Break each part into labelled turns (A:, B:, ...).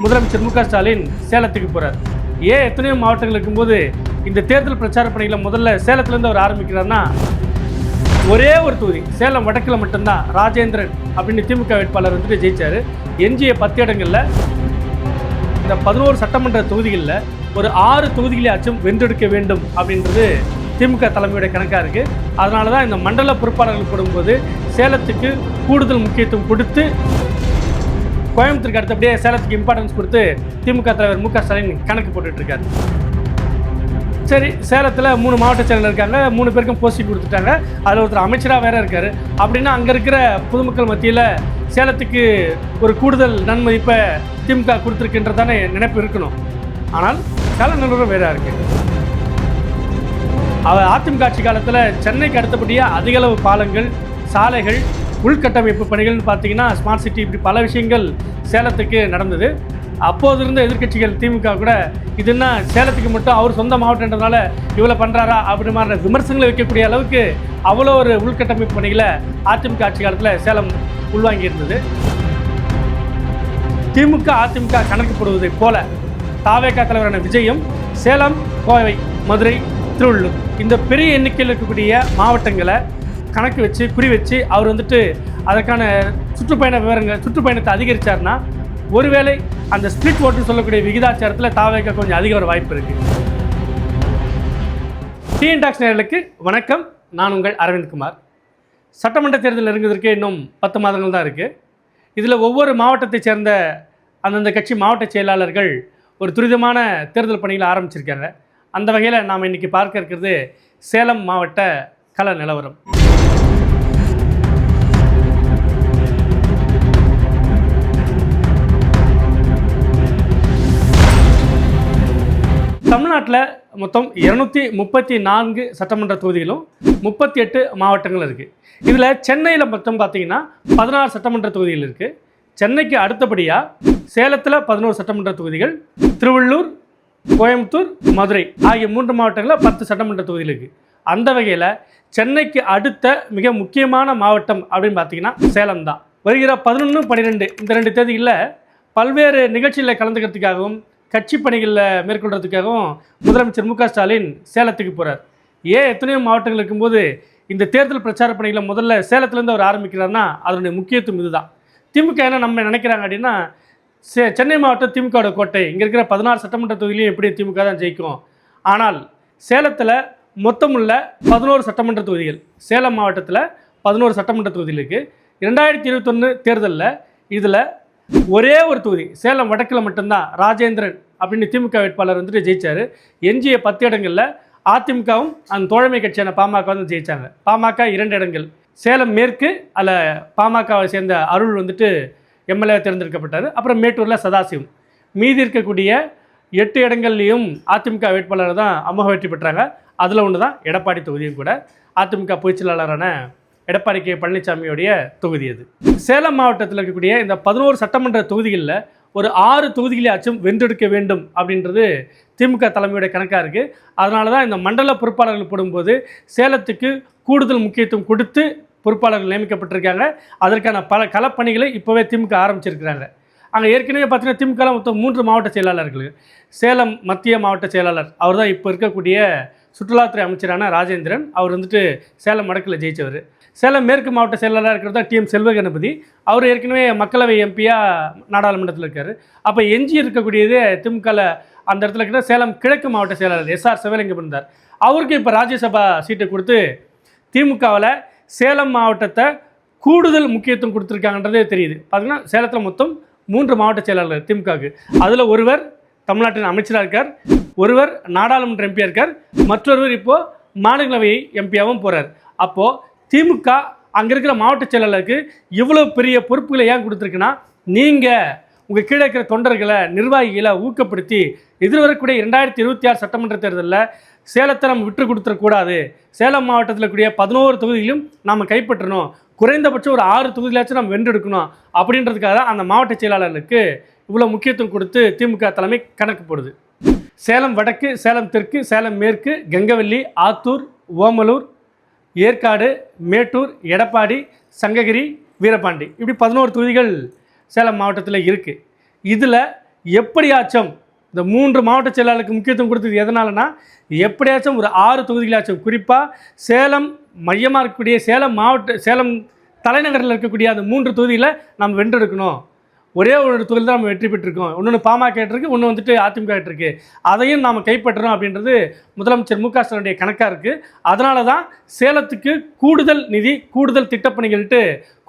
A: முதலமைச்சர் மு க ஸ்டாலின் சேலத்துக்கு போறார். ஏன் எத்தனையோ மாவட்டங்கள் இருக்கும்போது இந்த தேர்தல் பிரச்சார பணிகளை முதல்ல சேலத்துலேருந்து அவர் ஆரம்பிக்கிறார்னா ஒரே ஒரு தொகுதி சேலம் வடக்கில் மட்டும்தான் ராஜேந்திரன் அப்படின்னு திமுக வேட்பாளர் வந்துட்டு ஜெயிச்சார். எஞ்சிய பத்து இடங்களில் இந்த பதினோரு சட்டமன்ற தொகுதிகளில் ஒரு ஆறு தொகுதிகளையாச்சும் வென்றெடுக்க வேண்டும் அப்படின்றது திமுக தலைமையுடைய கணக்காக இருக்குது அதனால தான் இந்த மண்டல பொறுப்பாளர்கள் போடும்போது சேலத்துக்கு கூடுதல் முக்கியத்துவம் கொடுத்து கோயம்புத்தூருக்கு அடுத்தபடியே சேலத்துக்கு இம்பார்ட்டன்ஸ் கொடுத்து திமுக தலைவர் மு க ஸ்டாலின் கணக்கு போட்டுட்ருக்காரு. சரி சேலத்தில் மூணு மாவட்ட செயலர் இருக்காங்க. மூணு பேருக்கும் போஸ்டிங் கொடுத்துட்டாங்க. அதில் ஒருத்தர் அமைச்சராக வேற இருக்காரு. அப்படின்னா அங்கே இருக்கிற பொதுமக்கள் மத்தியில் சேலத்துக்கு ஒரு கூடுதல் நன்மதிப்பை திமுக கொடுத்துருக்குன்றதானே நினைப்பு இருக்கணும். ஆனால் கள நிலவரம் வேற இருக்கு. அவர் அதிமுக ஆட்சி காலத்தில் சென்னைக்கு அடுத்தபடியாக அதிகளவு பாலங்கள் சாலைகள் உள்கட்டமைப்பு பணிகள்னு பார்த்தீங்கன்னா ஸ்மார்ட் சிட்டி இப்படி பல விஷயங்கள் சேலத்துக்கு நடந்தது. அப்போது இருந்த எதிர்க்கட்சிகள் திமுக கூட இதுன்னா சேலத்துக்கு மட்டும் அவர் சொந்த மாவட்டன்றதுனால இவ்வளோ பண்ணுறாரா அப்படி மாதிரி விமர்சனங்களை வைக்கக்கூடிய அளவுக்கு அவ்வளோ ஒரு உள்கட்டமைப்பு பணிகளை அதிமுக ஆட்சி காலத்தில் சேலம் உள்வாங்கி இருந்தது. திமுக அதிமுக கணக்கு போல தாவேகா தலைவரான விஜயம் சேலம் கோவை மதுரை திருவள்ளூர் இந்த பெரிய எண்ணிக்கையில் இருக்கக்கூடிய மாவட்டங்களை கணக்கு வச்சு குறி வச்சு அவர் வந்துட்டு அதற்கான சுற்றுப்பயண விவரங்கள் சுற்றுப்பயணத்தை அதிகரித்தார்னா ஒருவேளை அந்த ஸ்பிளிட் ஓட்டுன்னு சொல்லக்கூடிய விகிதாச்சாரத்தில் தாவேக்க கொஞ்சம் அதிக ஒரு வாய்ப்பு இருக்குது டிஎன் டாக்ஸ் வணக்கம். நான் உங்கள் அரவிந்த்குமார் சட்டமன்ற தேர்தல் நெருங்குவதற்கு இன்னும் பத்து மாதங்கள் தான் இருக்குது இதில் ஒவ்வொரு மாவட்டத்தைச் சேர்ந்த அந்தந்த கட்சி மாவட்ட செயலாளர்கள் ஒரு துரிதமான தேர்தல் பணிகளை ஆரம்பிச்சிருக்காங்க. அந்த வகையில் நாம் இன்றைக்கி பார்க்க இருக்கிறது சேலம் மாவட்ட கள நிலவரம். தமிழ்நாட்டில் மொத்தம் இரநூத்தி முப்பத்தி நான்கு சட்டமன்ற தொகுதிகளும் முப்பத்தி எட்டு மாவட்டங்கள் இருக்குது இதில் சென்னையில் மொத்தம் பார்த்தீங்கன்னா பதினாறு சட்டமன்ற தொகுதிகள் இருக்குது சென்னைக்கு அடுத்தபடியாக சேலத்தில் பதினோரு சட்டமன்ற தொகுதிகள் திருவள்ளூர் கோயம்புத்தூர் மதுரை ஆகிய மூன்று மாவட்டங்களில் பத்து சட்டமன்ற தொகுதிகள் இருக்குது அந்த வகையில் சென்னைக்கு அடுத்த மிக முக்கியமான மாவட்டம் அப்படின்னு பார்த்தீங்கன்னா சேலம் தான். வருகிற பதினொன்று பன்னிரெண்டு இந்த ரெண்டு தேதிகளில் பல்வேறு நிகழ்ச்சிகளில் கலந்துக்கிறதுக்காகவும் கட்சி பணிகளில் மேற்கொள்றதுக்காகவும் முதலமைச்சர் மு ஸ்டாலின் சேலத்துக்கு போகிறார் ஏன் எத்தனையோ மாவட்டங்கள் இருக்கும்போது இந்த தேர்தல் பிரச்சார பணிகளை முதல்ல சேலத்துலேருந்து அவர் ஆரம்பிக்கிறார்னா அதனுடைய முக்கியத்துவம் இதுதான். திமுக என்ன நம்ம நினைக்கிறாங்க அப்படின்னா சே சென்னை மாவட்டம் திமுகவோட கோட்டை இங்கே இருக்கிற பதினாறு சட்டமன்ற தொகுதியிலையும் எப்படி திமுக தான் ஜெயிக்கும்? ஆனால் சேலத்தில் மொத்தமுள்ள பதினோரு சட்டமன்ற தொகுதிகள் சேலம் மாவட்டத்தில் பதினோரு சட்டமன்ற தொகுதிகளுக்கு இருக்குது இரண்டாயிரத்தி இருபத்தொன்று தேர்தலில் இதில் ஒரே ஒரு தொகுதி சேலம் வடக்கில் மட்டும்தான் ராஜேந்திரன் அப்படின்னு திமுக வேட்பாளர் வந்துட்டு ஜெயிச்சார். எஞ்சிய பத்து இடங்களில் அதிமுகவும் அந்த தோழமை கட்சியான பாமக வந்து ஜெயிச்சாங்க. பாமக இரண்டு இடங்கள். சேலம் மேற்கு அதில் பாமகவை சேர்ந்த அருள் வந்துட்டு எம்எல்ஏ தேர்ந்தெடுக்கப்பட்டார். அப்புறம் மேட்டூரில் சதாசிவம். மீதி இருக்கக்கூடிய எட்டு இடங்கள்லையும் அதிமுக வேட்பாளர் தான் அமோக வெற்றி பெற்றாங்க. அதில் ஒன்று தான் எடப்பாடி தொகுதியும் கூட. அதிமுக பொதுச் செயலாளரான எடப்பாடி கே பழனிசாமியோடைய தொகுதி அது. சேலம் மாவட்டத்தில் இருக்கக்கூடிய இந்த பதினோரு சட்டமன்ற தொகுதிகளில் ஒரு ஆறு தொகுதிகளையாச்சும் வென்றெடுக்க வேண்டும் அப்படின்றது திமுக தலைமையுடைய கணக்காக இருக்குது அதனால தான் இந்த மண்டல பொறுப்பாளர்கள் போடும்போது சேலத்துக்கு கூடுதல் முக்கியத்துவம் கொடுத்து பொறுப்பாளர்கள் நியமிக்கப்பட்டிருக்காங்க. அதற்கான பல களப்பணிகளை இப்போவே திமுக ஆரம்பிச்சிருக்கிறாங்க. அங்கே ஏற்கனவே பார்த்தீங்கன்னா திமுக மொத்தம் மூன்று மாவட்ட செயலாளர்கள் சேலம் மத்திய மாவட்ட செயலாளர் அவர் தான் இப்போ இருக்கக்கூடிய சுற்றுலாத்துறை அமைச்சரான ராஜேந்திரன் அவர் வந்துட்டு சேலம் வடக்கில் ஜெயிச்சவர். சேலம் மேற்கு மாவட்ட செயலாளராக இருக்கிறது தான் டிஎம் செல்வ கணபதி. அவர் ஏற்கனவே மக்களவை எம்பியாக நாடாளுமன்றத்தில் இருக்கார். அப்போ எஞ்சி இருக்கக்கூடியது திமுகவில் அந்த இடத்துல இருக்கிற சேலம் கிழக்கு மாவட்ட செயலாளர் எஸ்ஆர் சிவலிங்கம் இருந்தார். அவருக்கு இப்போ ராஜ்யசபா சீட்டை கொடுத்து திமுகவில் சேலம் மாவட்டத்தை கூடுதல் முக்கியத்துவம் கொடுத்துருக்காங்கன்றதே தெரியுது. பார்த்தீங்கன்னா சேலத்தில் மொத்தம் மூன்று மாவட்ட செயலாளர் திமுகவுக்கு. அதில் ஒருவர் தமிழ்நாட்டின் அமைச்சராக இருக்கார். ஒருவர் நாடாளுமன்ற எம்பியாக இருக்கார். மற்றொருவர் இப்போது மாநிலங்களவை எம்பியாகவும் போகிறார் அப்போது திமுக அங்கே இருக்கிற மாவட்ட செயலாளருக்கு இவ்வளோ பெரிய பொறுப்புகளை ஏன் கொடுத்துருக்குன்னா நீங்கள் உங்கள் கீழே இருக்கிற தொண்டர்களை நிர்வாகிகளை ஊக்கப்படுத்தி எதிர்வரக்கூடிய இரண்டாயிரத்தி இருபத்தி ஆறு சட்டமன்ற தேர்தலில் சேலத்தை நம்ம விட்டு கொடுத்துடக்கூடாது சேலம் மாவட்டத்தில் கூடிய பதினோரு தொகுதியிலும் நாம் கைப்பற்றணும். குறைந்தபட்சம் ஒரு ஆறு தொகுதியிலாச்சும் நம்ம வென்றெடுக்கணும். அப்படின்றதுக்காக தான் அந்த மாவட்ட செயலாளர்களுக்கு இவ்வளோ முக்கியத்துவம் கொடுத்து திமுக தலைமை கணக்கு போடுது. சேலம் வடக்கு சேலம் தெற்கு சேலம் மேற்கு கங்கவல்லி ஆத்தூர் ஓமலூர் ஏற்காடு மேட்டூர் எடப்பாடி சங்ககிரி வீரபாண்டி. இப்படி பதினோரு தொகுதிகள் சேலம் மாவட்டத்தில் இருக்குது இதில் எப்படியாச்சும் இந்த மூன்று மாவட்ட செயலாளருக்கு முக்கியத்துவம் கொடுத்தது எதனாலனா எப்படியாச்சும் ஒரு ஆறு தொகுதிகளாச்சும் குறிப்பாக சேலம் மையமாக இருக்கக்கூடிய சேலம் மாவட்ட சேலம் தலைநகரில் இருக்கக்கூடிய அந்த மூன்று தொகுதியில் நாம் வென்றெடுக்கணும். ஒரே ஒரு தொழில் தான் நம்ம வெற்றி பெற்றிருக்கோம். இன்னொன்று பாமக இருக்கு ஒன்று வந்துட்டு அதிமுக இருக்கு. அதையும் நாம் கைப்பற்றணும் அப்படின்றது முதலமைச்சர் மு க ஸ்டாலினுடைய கணக்காக இருக்குது அதனால தான் சேலத்துக்கு கூடுதல் நிதி கூடுதல் திட்டப்பணிகள்ட்டு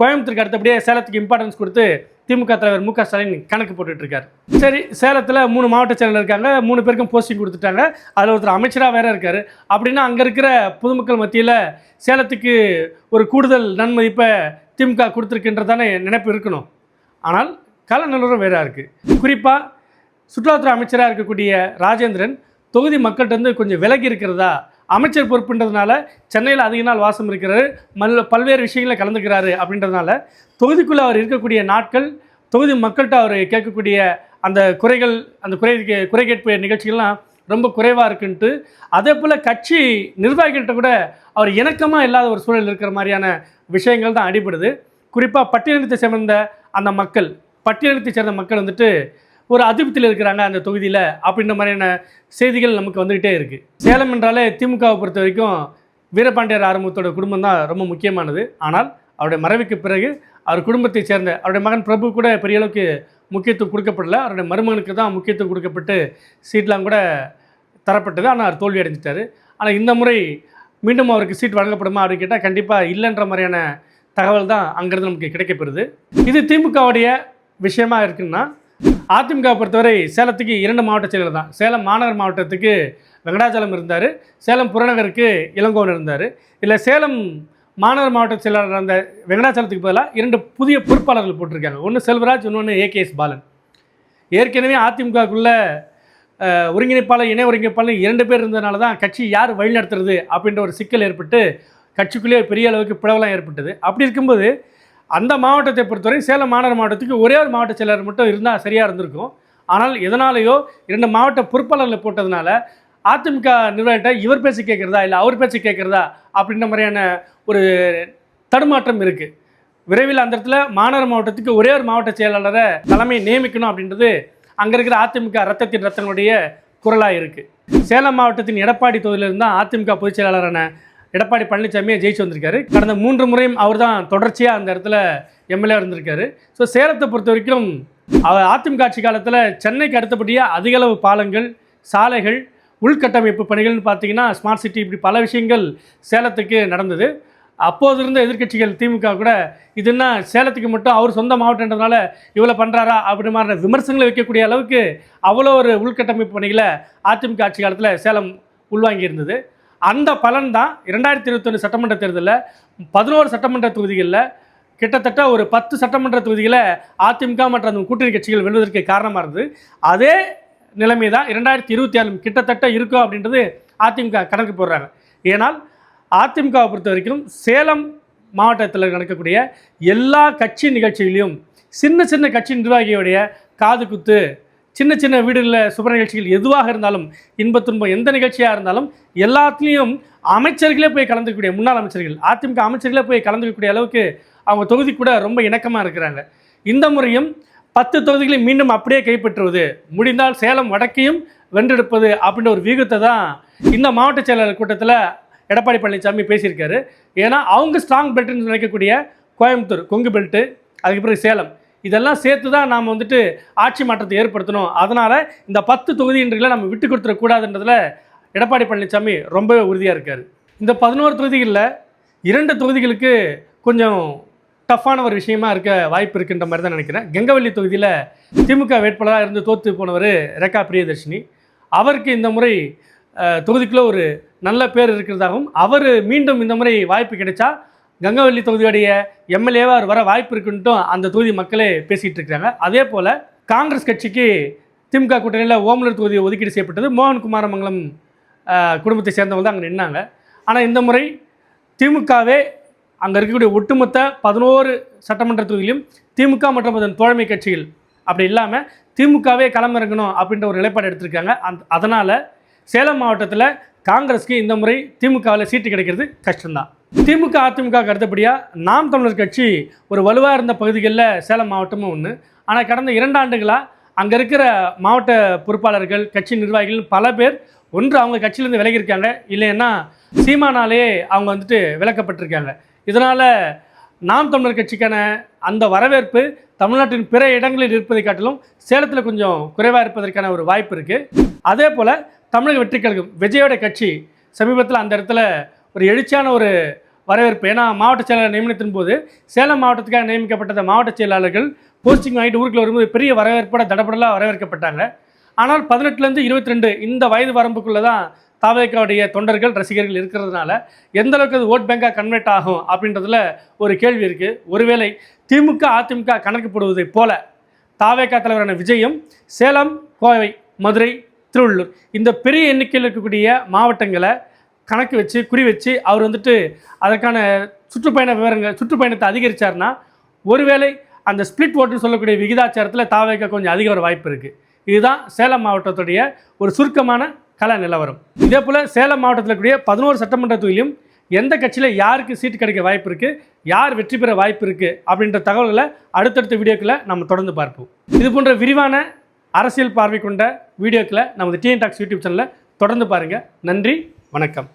A: கோயம்புத்தூருக்கு அடுத்தபடியே சேலத்துக்கு இம்பார்ட்டன்ஸ் கொடுத்து திமுக தலைவர் மு க ஸ்டாலின் கணக்கு போட்டுகிட்டுருக்காரு சரி சேலத்தில் மூணு மாவட்ட செயலர் இருக்காங்க. மூணு பேருக்கும் போஸ்டிங் கொடுத்துட்டாங்க. அதில் ஒருத்தர் அமைச்சராக வேற இருக்கார். அப்படின்னா அங்கே இருக்கிற பொதுமக்கள் மத்தியில் சேலத்துக்கு ஒரு கூடுதல் நன்மதிப்பை திமுக கொடுத்துருக்குன்றதானே நினைப்பு இருக்கணும். ஆனால் கள நிலவரம் வேறாக இருக்குது குறிப்பாக சுற்றுலாத்துறை அமைச்சராக இருக்கக்கூடிய ராஜேந்திரன் தொகுதி மக்கள்கிட்ட கொஞ்சம் விலகி இருக்கிறதா? அமைச்சர் பொறுப்புன்றதுனால சென்னையில் அதிக நாள் வாசம் இருக்கிறாரு. மல் பல்வேறு விஷயங்களில் கலந்துக்கிறாரு அப்படின்றதுனால தொகுதிக்குள்ளே அவர் இருக்கக்கூடிய நாட்கள் தொகுதி மக்கள்கிட்ட அவர் கேட்கக்கூடிய அந்த குறைகள் அந்த குறை குறை கேட்பு நிகழ்ச்சிகள்லாம் ரொம்ப குறைவாக இருக்குன்ட்டு அதே போல் கட்சி நிர்வாகிகள்கிட்ட கூட அவர் இணக்கமாக இல்லாத ஒரு சூழல் இருக்கிற மாதிரியான விஷயங்கள் தான் அடிபடுது. குறிப்பாக பட்டியலினத்தை சேர்ந்த அந்த மக்கள் பட்டியலத்தை சேர்ந்த மக்கள் வந்துட்டு ஒரு அதிருப்தியில் இருக்கிறாங்க அந்த தொகுதியில் அப்படின்ற மாதிரியான செய்திகள் நமக்கு வந்துக்கிட்டே இருக்குது சேலம் என்றாலே திமுகவை பொறுத்த வரைக்கும் வீரபாண்டியர் ஆரம்பத்தோட குடும்பம் தான் ரொம்ப முக்கியமானது. ஆனால் அவருடைய மறைவுக்கு பிறகு அவர் குடும்பத்தை சேர்ந்த அவருடைய மகன் பிரபு கூட பெரிய அளவுக்கு முக்கியத்துவம் கொடுக்கப்படல. அவருடைய மருமகனுக்கு தான் முக்கியத்துவம் கொடுக்கப்பட்டு சீட்லாம் கூட தரப்பட்டது. ஆனால் அவர் தோல்வி அடைஞ்சிட்டார். ஆனால் இந்த முறை மீண்டும் அவருக்கு சீட் வழங்கப்படுமா அப்படின்னு கேட்டால் கண்டிப்பாக இல்லைன்ற மாதிரியான தகவல் தான் அங்கேருந்து நமக்கு கிடைக்கப்பெறுது. இது திமுகவுடைய விஷயமா இருக்குன்னா அதிமுக பொறுத்தவரை சேலத்துக்கு இரண்டு மாவட்ட செயலர் தான். சேலம் மாநகர் மாவட்டத்துக்கு வெங்கடாச்சலம் இருந்தார். சேலம் புறநகருக்கு இளங்கோவன் இருந்தார். இல்லை சேலம் மாநகர் மாவட்ட செயலாளர் அந்த வெங்கடாச்சலத்துக்கு பதிலாக இரண்டு புதிய பொறுப்பாளர்கள் போட்டிருக்காங்க. ஒன்று செல்வராஜ் இன்னொன்று ஏகேஎஸ் பாலன். ஏற்கனவே அதிமுகக்குள்ள ஒருங்கிணைப்பாளர் இணை ஒருங்கிணைப்பாளர் இரண்டு பேர் இருந்ததுனால தான் கட்சி யார் வழிநடத்துறது அப்படின்ற ஒரு சிக்கல் ஏற்பட்டு கட்சிக்குள்ளேயே பெரிய அளவுக்கு பிளவெல்லாம் ஏற்பட்டது. அப்படி இருக்கும்போது அந்த மாவட்டத்தை பொறுத்தவரை சேலம் மாநகர மாவட்டத்துக்கு ஒரே ஒரு மாவட்ட செயலர் மட்டும் இருந்தால் சரியாக இருந்திருக்கும். ஆனால் எதனாலேயோ இரண்டு மாவட்ட பொறுப்பாளர்களை போட்டதுனால அதிமுக நிர்வாகிட்ட இவர் பேச்சு கேட்குறதா இல்லை அவர் பேச்சு கேட்குறதா அப்படின்ற மாதிரியான ஒரு தடுமாற்றம் இருக்குது விரைவில் அந்த இடத்துல மாநகர மாவட்டத்துக்கு ஒரே ஒரு மாவட்ட செயலாளரை தலைமை நியமிக்கணும் அப்படின்றது அங்கே இருக்கிற அதிமுக ரத்தத்தின் ரத்தனுடைய குரலாக இருக்குது சேலம் மாவட்டத்தின் எடப்பாடி தொகுதியிலிருந்து தான் அதிமுக பொதுச் செயலாளரான எடப்பாடி பழனிசாமியை ஜெயிச்சு வந்திருக்காரு. கடந்த மூன்று முறையும் அவர் தான் தொடர்ச்சியாக அந்த இடத்துல எம்எல்ஏ இருந்திருக்காரு. ஸோ சேலத்தை பொறுத்த வரைக்கும் அவர் அதிமுக ஆட்சி காலத்தில் சென்னைக்கு அடுத்தபடியாக அதிகளவு பாலங்கள் சாலைகள் உள்கட்டமைப்பு பணிகள்னு பார்த்தீங்கன்னா ஸ்மார்ட் சிட்டி இப்படி பல விஷயங்கள் சேலத்துக்கு நடந்தது. அப்போது இருந்த எதிர்க்கட்சிகள் திமுக கூட இதுன்னா சேலத்துக்கு மட்டும் அவர் சொந்த மாவட்டன்றதுனால இவ்வளோ பண்ணுறாரா அப்படி மாதிரி விமர்சனங்களை வைக்கக்கூடிய அளவுக்கு அவ்வளோ ஒரு உள்கட்டமைப்பு பணிகளை அதிமுக ஆட்சி காலத்தில் சேலம் உள்வாங்கி இருந்தது அந்த பலன் தான் இரண்டாயிரத்தி இருபத்தொன்று சட்டமன்ற தேர்தலில் பதினோரு சட்டமன்ற தொகுதிகளில் கிட்டத்தட்ட ஒரு பத்து சட்டமன்ற தொகுதிகளை அதிமுக மற்றும் அந்த கூட்டணி கட்சிகள் வெல்வதற்கு காரணமாக இருந்தது. அதே நிலைமை தான் இரண்டாயிரத்தி இருபத்தி ஆறு கிட்டத்தட்ட இருக்கும் அப்படின்றது அதிமுக கணக்கு போடுறாங்க. ஏனால் அதிமுகவை பொறுத்த வரைக்கும் சேலம் மாவட்டத்தில் நடக்கக்கூடிய எல்லா கட்சி நிகழ்ச்சிகளையும் சின்ன சின்ன கட்சி நிர்வாகியுடைய காது குத்து சின்ன சின்ன வீடுகளில் சுப நிகழ்ச்சிகள் எதுவாக இருந்தாலும் இன்ப துன்பம் எந்த நிகழ்ச்சியாக இருந்தாலும் எல்லாத்துலேயும் அமைச்சர்களே போய் கலந்துக்கக்கூடிய முன்னாள் அமைச்சர்கள் அதிமுக அமைச்சர்களே போய் கலந்துக்கக்கூடிய அளவுக்கு அவங்க தொகுதி கூட ரொம்ப இணக்கமாக இருக்கிறாங்க. இந்த முறையும் பத்து தொகுதிகளை மீண்டும் அப்படியே கைப்பற்றுவது முடிந்தால் சேலம் வடக்கையும் வென்றெடுப்பது அப்படின்ற ஒரு வியூகத்தை தான் இந்த மாவட்ட செயலாளர் கூட்டத்தில் எடப்பாடி பழனிசாமி பேசியிருக்காரு. ஏன்னா அவங்க ஸ்ட்ராங் பெல்ட்னு நினைக்கக்கூடிய கோயம்புத்தூர் கொங்கு பெல்ட்டு அதுக்கு பிறகு சேலம். இதெல்லாம் சேர்த்து தான் நாம் வந்துட்டு ஆட்சி மாற்றத்தை ஏற்படுத்தணும். அதனால் இந்த பத்து தொகுதின்றகளை நம்ம விட்டு கொடுத்துடக்கூடாதுன்றதில் எடப்பாடி பழனிசாமி ரொம்பவே உறுதியாக இருக்கார். இந்த பதினோரு தொகுதிகளில் இரண்டு தொகுதிகளுக்கு கொஞ்சம் டஃப்பான ஒரு விஷயமா இருக்க வாய்ப்பு இருக்குன்ற மாதிரி தான் நினைக்கிறேன். கெங்கவல்லி தொகுதியில் திமுக வேட்பாளராக இருந்து தோற்று போனவர் ரெக்கா பிரியதர்ஷினி. அவருக்கு இந்த முறை தொகுதிக்குள்ளே ஒரு நல்ல பேர் இருக்கிறதாகவும் அவர் மீண்டும் இந்த முறை வாய்ப்பு கிடைச்சா கங்கவல்லி தொகுதியுடைய எம்எல்ஏவாக வர வாய்ப்பு இருக்குன்ட்டும் அந்த தொகுதி மக்களே பேசிகிட்டு இருக்கிறாங்க. அதே போல் காங்கிரஸ் கட்சிக்கு திமுக கூட்டணியில் ஓமலூர் தொகுதி ஒதுக்கீடு செய்யப்பட்டது. மோகன் குமாரமங்கலம் குடும்பத்தை சேர்ந்தவங்க தான் அங்கே நின்னாங்க. ஆனால் இந்த முறை திமுகவே அங்கே இருக்கக்கூடிய ஒட்டுமொத்த பதினோரு சட்டமன்ற தொகுதியிலும் திமுக மற்றும் அதன் தோழமை கட்சிகள் அப்படி இல்லாமல் திமுகவே களமிறங்கணும் அப்படின்ற ஒரு நிலைப்பாடு எடுத்திருக்காங்க. அந்த அதனால் சேலம் மாவட்டத்தில் காங்கிரஸ்க்கு இந்த முறை திமுகவில் சீட்டு கிடைக்கிறது கஷ்டம்தான். திமுக அதிமுக கருத்தப்படியாக நாம் தமிழர் கட்சி ஒரு வலுவாக இருந்த பகுதிகளில் சேலம் மாவட்டமும் ஒன்று ஆனால் கடந்த இரண்டு ஆண்டுகளாக அங்கே இருக்கிற மாவட்ட பொறுப்பாளர்கள் கட்சி நிர்வாகிகள் பல பேர் ஒன்று அவங்க கட்சியிலேருந்து விலகியிருக்காங்க. இல்லைன்னா சீமானாலேயே அவங்க வந்துட்டு விலக்கப்பட்டிருக்காங்க. இதனால் நாம் தமிழர் கட்சிக்கான அந்த வரவேற்பு தமிழ்நாட்டின் பிற இடங்களில் இருப்பதை காட்டிலும் சேலத்தில் கொஞ்சம் குறைவாக இருப்பதற்கான ஒரு வாய்ப்பு இருக்குது அதே போல் தமிழக வெற்றி கழகம் விஜயோட கட்சி சமீபத்தில் அந்த இடத்துல ஒரு எழுச்சியான ஒரு வரவேற்பு. ஏன்னா மாவட்ட செயலாளர் நியமனத்தின் போது சேலம் மாவட்டத்துக்காக நியமிக்கப்பட்ட மாவட்ட செயலாளர்கள் போஸ்டிங் வாங்கிட்டு ஊருக்குள்ள வரும்போது பெரிய வரவேற்போட தடபடலாக வரவேற்கப்பட்டாங்க. ஆனால் பதினெட்டுலேருந்து இருபத்தி ரெண்டு இந்த வயது வரம்புக்குள்ளே தான் தாவேக்காவுடைய தொண்டர்கள் ரசிகர்கள் இருக்கிறதுனால எந்த அளவுக்கு அது ஓட் பேங்காக கன்வெர்ட் ஆகும் அப்படின்றதுல ஒரு கேள்வி இருக்குது ஒருவேளை திமுக அதிமுக கணக்கு போடுவதைப் போல தாவேக்கா தலைவரான விஜயம் சேலம் கோவை மதுரை திருவள்ளூர் இந்த பெரிய எண்ணிக்கையில் இருக்கக்கூடிய மாவட்டங்களை கணக்கு வச்சு குறி வச்சு அவர் வந்துட்டு அதற்கான சுற்றுப்பயண விவரங்கள் சுற்றுப்பயணத்தை அதிகரித்தார்னா ஒருவேளை அந்த ஸ்பிளிட் ஓட்டுன்னு சொல்லக்கூடிய விகிதாச்சாரத்தில் தாவேக்க கொஞ்சம் அதிக ஒரு வாய்ப்பு இருக்குது இதுதான் சேலம் மாவட்டத்துடைய ஒரு சுருக்கமான கல நிலவரம். இதே போல் சேலம் மாவட்டத்தில் கூடிய பதினோரு சட்டமன்ற தொகுதியிலும் எந்த கட்சியில் யாருக்கு சீட்டு கிடைக்க வாய்ப்பு இருக்குது யார் வெற்றி பெற வாய்ப்பு இருக்குது அப்படின்ற தகவல்களை அடுத்தடுத்த வீடியோக்களை நம்ம தொடர்ந்து பார்ப்போம். இது போன்ற விரிவான அரசியல் பார்வை கொண்ட வீடியோக்களை நமது டிஎன் டாக்ஸ் யூடியூப் சேனலில் தொடர்ந்து பாருங்கள் நன்றி. வணக்கம்.